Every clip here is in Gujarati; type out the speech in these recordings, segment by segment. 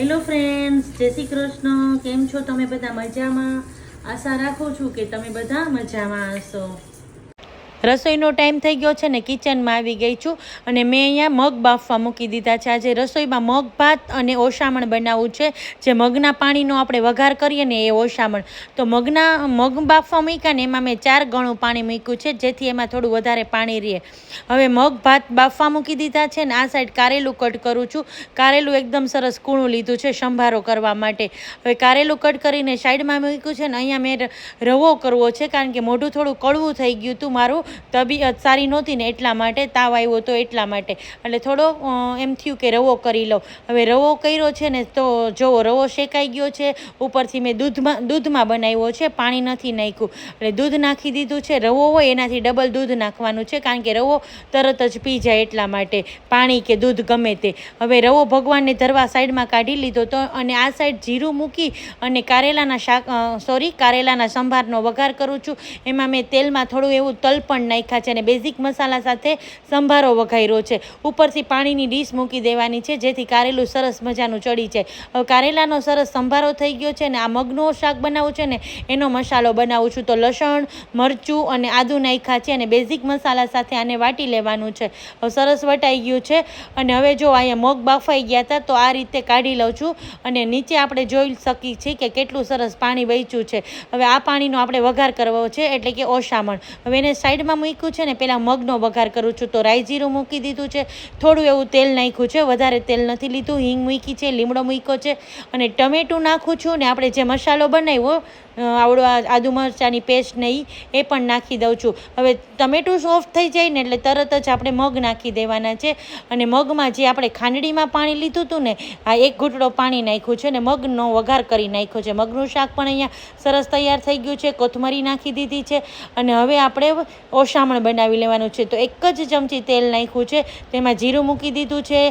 હેલો ફ્રેન્ડ્સ જય શ્રી કૃષ્ણ. કેમ છો તમે બધા? મજામાં? આશા રાખું છું કે તમે બધા મજામાં હશો. રસોઈનો ટાઈમ થઈ ગયો છે ને કિચનમાં આવી ગઈ છું અને મેં અહીંયા મગ બાફવા મૂકી દીધા છે. આજે રસોઈમાં મગ, ભાત અને ઓશામણ બનાવવું છે. જે મગના પાણીનો આપણે વઘાર કરીએ ને એ ઓશામણ. તો મગના, મગ બાફવા મૂક્યા ને એમાં મેં ચાર ગણું પાણી મૂક્યું છે, જેથી એમાં થોડું વધારે પાણી રહે. હવે મગ, ભાત બાફવા મૂકી દીધા છે ને આ સાઈડ કારેલું કટ કરું છું. કારેલું એકદમ સરસ કૂણું લીધું છે સંભારો કરવા માટે. હવે કારેલું કટ કરીને સાઈડમાં મૂક્યું છે ને અહીંયા મેં રવો કરવો છે, કારણ કે મોઢું થોડું કડવું થઈ ગયું હતું મારું. તબિયત સારી નહોતી ને એટલા માટે તાવ આવ્યો હતો એટલા માટે. એટલે થોડો એમ થયું કે રવો કરી લઉં. હવે રવો કર્યો છે ને તો જો રવો શેકાઈ ગયો છે. ઉપરથી મેં દૂધમાં દૂધમાં બનાવ્યો છે, પાણી નથી નાખ્યું. એટલે દૂધ નાખી દીધું છે, રવો હોય એનાથી ડબલ દૂધ નાખવાનું છે, કારણ કે રવો તરત જ પી જાય એટલા માટે. પાણી કે દૂધ ગમે તે. હવે રવો ભગવાનને ધરવા સાઈડમાં કાઢી લીધો તો અને આ સાઈડ જીરું મૂકી અને કારેલાના શાક સોરી કારેલાના સંભારનો વઘાર કરું છું. એમાં મેં તેલમાં થોડું એવું તલ પણ નાખ્યા છે અને બેઝિક મસાલા સાથે સંભારો વઘાર્યો છે. ઉપરથી પાણીની ડીશ મૂકી દેવાની છે, જેથી કારેલું સરસ મજાનું ચડી છે. હવે કારેલાનો સરસ સંભારો થઈ ગયો છે ને આ મગનો શાક બનાવવું છે ને એનો મસાલો બનાવું છું. તો લસણ, મરચું અને આદુ નાખ્યા છે અને બેઝિક મસાલા સાથે આને વાટી લેવાનું છે. સરસ વટાઈ ગયું છે અને હવે જો અહીંયા મગ બાફાઈ ગયા હતા, તો આ રીતે કાઢી લઉં છું અને નીચે આપણે જોઈ શકીએ છીએ કે કેટલું સરસ પાણી વહેંચ્યું છે. હવે આ પાણીનો આપણે વઘાર કરવો છે, એટલે કે ઓસામણ હવે એને સાઈડમાં મૂક્યું છે ને પહેલાં મગનો વઘાર કરું છું તો રાઈ જીરું મૂકી દીધું છે. થોડું એવું તેલ નાખ્યું છે, વધારે તેલ નથી લીધું, હિંગ મૂકી છે, લીમડો મૂક્યો છે અને ટમેટું નાખું છું ને આપણે જે મસાલો બનાવ્યો આવડો આદુ મરચાંની પેસ્ટ નહીં એ પણ નાખી દઉં છું. હવે ટમેટું સોફ્ટ થઈ જાય ને એટલે તરત જ આપણે મગ નાખી દેવાના છે. અને મગમાં જે આપણે ખાંડડીમાં પાણી લીધું હતું ને, આ એક ઘૂંટડો પાણી નાખ્યું છે ને મગનો વઘાર કરી નાખ્યો છે. મગનું શાક પણ અહીંયા સરસ તૈયાર થઈ ગયું છે. કોથમરી નાખી દીધી છે. અને હવે આપણે ઓસામણ બનાવી લેવાનું છે. તો એક જ ચમચી તેલ નાખ્યું છે. તેમાં જીરું મૂકી દીધું છે.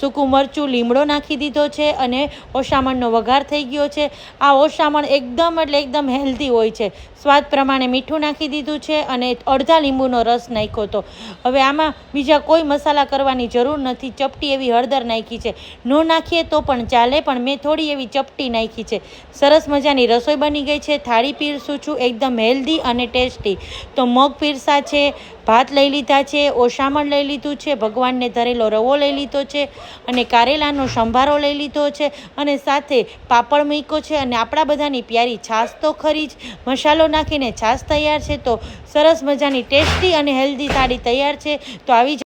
સૂકું મરચું, લીમડો નાખી દીધો છે. અને ઓસામણનો વઘાર થઈ ગયો છે. આ ઓસામણ એકદમ એટલે એકદમ હેલ્ધી હોય છે. સ્વાદ પ્રમાણે મીઠું નાખી દીધું છે અને અડધા લીંબુનો રસ નાખ્યો તો હવે આમાં બીજા કોઈ મસાલા કરવાની જરૂર નથી. ચપટી એવી હળદર નાખી છે. ન નાખીએ તો પણ ચાલે, પણ મેં થોડી એવી ચપટી નાખી છે. સરસ મજાની રસોઈ બની ગઈ છે. થાળી પીરસું છું. એકદમ હેલ્ધી અને ટેસ્ટી. તો મગ પીરસા છે ભાત લઈ લીધા છે, ઓશામણ લઈ લીધું છે, ભગવાનને ધરેલો રવો લઈ લીધો છે અને કારેલાનો સંભારો લઈ લીધો છે અને સાથે પાપડ મૂક્યો છે અને આપણા બધાની પ્યારી છાશ તો ખરી જ. મસાલો નાખીને છાશ તૈયાર છે તો સરસ મજાની ટેસ્ટી અને હેલ્ધી થાળી તૈયાર છે. તો આવી